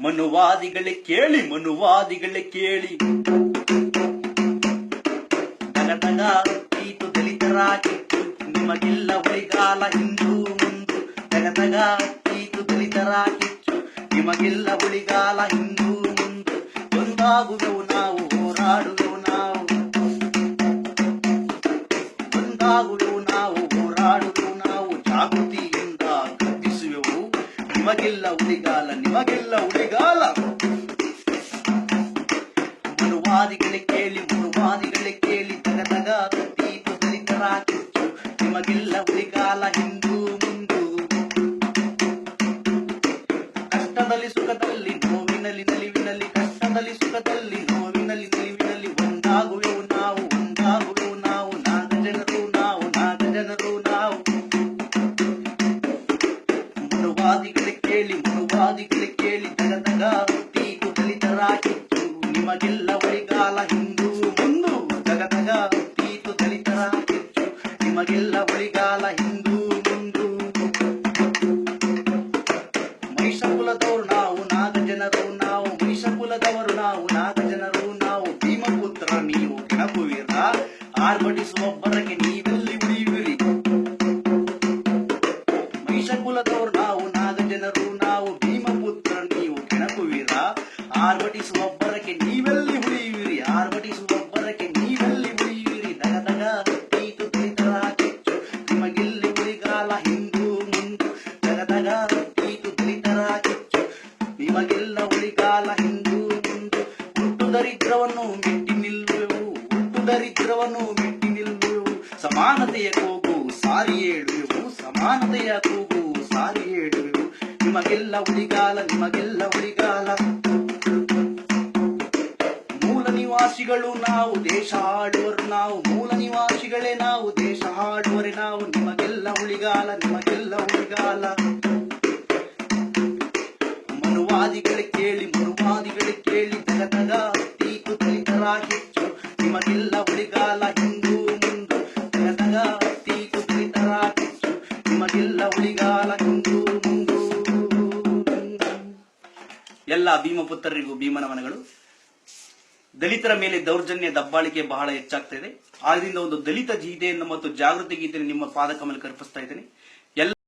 ಮನುವಾದಿಗಳೇ ಕೇಳಿ ಮನುವಾದಿಗಳೇ ಕೇಳಿ. ದಗದಗ ಈತು ದಲಿತರ ಕಿತ್ತು ನಿಮಗಿಲ್ಲ ಉಳಿಗಾಲ ಹಿಂದೂ ಮುಂದು. ದಗದಗ ಈತು ದಲಿತರ ಕಿಚ್ಚು ನಿಮಗಿಲ್ಲ ಉಳಿಗಾಲ ಹಿಂದೂ ಮುಂದು. ಒಂದಾಗುವೆವು ನಾವು, ಹೋರಾಡುವೆವು ನಾವು. ಒಂದಾಗುವೆವು ನಾವು, ಹೋರಾಡುವೆವು ನಾವು. ಜಾಗೃತಿಯಿಂದ ನಿಮಗೆಲ್ಲ ಉಳಿಗಾಲ ನಿಮಗಿಲ್ಲ ನಿಮಗಿಲ್ಲ ಉಳಿಗಾಲ ಹಿಂದೂ ಮುಂದು. ಕಷ್ಟದಲ್ಲಿ ಸುಖದಲ್ಲಿ, ನೋವಿನಲ್ಲಿ ನಲಿವಿನಲ್ಲಿ, ಕಷ್ಟದಲ್ಲಿ ಸುಖದಲ್ಲಿ, ನೋವಿನಲ್ಲಿ ನಲಿವಿನಲ್ಲಿ ಒಂದಾಗುವೆವು ನಾವು ಒಂದಾಗುವೆವು ನಾವು ನಾಗ ಜನರು ನಾವು ನಾಗ ಜನರು ನಾವು. ಮನುವಾದಿಗಳೇ ಕೇಳಿ ಮನುವಾದಿಗಳೇ ಕೇಳಿ ತೀಕು ದಲಿತರ ಕಿಚ್ಚು ನಿಮಗೆಲ್ಲ ಕೆಣಕುವೀರ ಆರ್ಭಟಿಸುವೊಬ್ಬರಿಗೆ ನೀವೆಲ್ಲಿ ಉಳಿಯುವಿರಿ ಮಹಿಷ ಕುಲದವರು ನಾವು ನಾಗ ಜನರು ನಾವು ಭೀಮಪುತ್ರ ನೀವು ಕೆಣಕುವೀರ ಆರ್ಭಟಿಸುವೊಬ್ಬರಕ್ಕೆ ನೀವೆಲ್ಲಿ ಉಳಿಯುವಿರಿ ಆರ್ಭಟಿಸುವೊಬ್ಬರಕ್ಕೆ ನೀವೆಲ್ಲಿ ಉಳಿಯುವಿರಿ ದಗದಗ ತೀತು ದಲಿತರ ಕಿಚ್ಚು ನಿಮಗಿಲ್ಲಿ ಉಳಿಗಾಲ ಹಿಂದೂ ಮುಂದು ದಗದಗ ತೀತು ದಲಿತರ ಕಿಚ್ಚು ನಿಮಗೆಲ್ಲ ಉಳಿಗಾಲ ಹಿಂದೂ ಮುಂದು ಹುಟ್ಟು ದರಿದ್ರವನ್ನು ಮೆಟ್ಟಿ ನಿಲ್ಲುವೆವು ಹುಟ್ಟು ದರಿದ್ರವನ್ನು ಮೆಟ್ಟಿ ನಿಲ್ಲು ಸಮಾನತೆಯ ಕೂಗು, ಸಾರಿ ಹೇಳುವೆವು. ಸಮಾನತೆಯ ಕೂಗು, ಸಾರಿ ಹೇಳುವೆವು. ನಿಮಗೆಲ್ಲ ಉಳಿಗಾಲ ನಿಮಗೆಲ್ಲ ಉಳಿಗಾಲ ಮೂಲ ನಿವಾಸಿಗಳು ನಾವು, ದೇಶ ಆಡುವರು ನಾವು. ಮೂಲ ನಿವಾಸಿಗಳೇ ನಾವು, ದೇಶ ಹಾಡುವರೆ ನಾವು. ನಿಮಗೆಲ್ಲ ಉಳಿಗಾಲ ನಿಮಗೆಲ್ಲ ಉಳಿಗಾಲ ಮನುವಾದಿಗಳೇ ಕೇಳಿ ಮನುವಾದಿಗಳೇ ಕೇಳಿ ತೀಕು ದಲಿತರ ಹೆಚ್ಚು. ನಿಮಗೆಲ್ಲ ಉಳಿಗಾಲ ಹಿಂದೂ ಮುಂದು ನಿಮಗೆಲ್ಲ ಹಿಂದೂ ಮುಂದು ಎಲ್ಲ ಭೀಮಪುತ್ರರಿಗೂ ಭೀಮನವನಗಳು, ದಲಿತರ ಮೇಲೆ ದೌರ್ಜನ್ಯ ದಬ್ಬಾಳಿಕೆ ಬಹಳ ಹೆಚ್ಚಾಗ್ತಾ ಇದೆ. ಆದ್ರಿಂದ ಒಂದು ದಲಿತ ಗೀತೆಯನ್ನು ಮತ್ತು ಜಾಗೃತಿ ಗೀತೆಯನ್ನು ನಿಮ್ಮ ಪಾದಕಮಲಕ್ಕೆ ಕಲ್ಪಿಸ್ತಾ ಇದ್ದೇನೆ.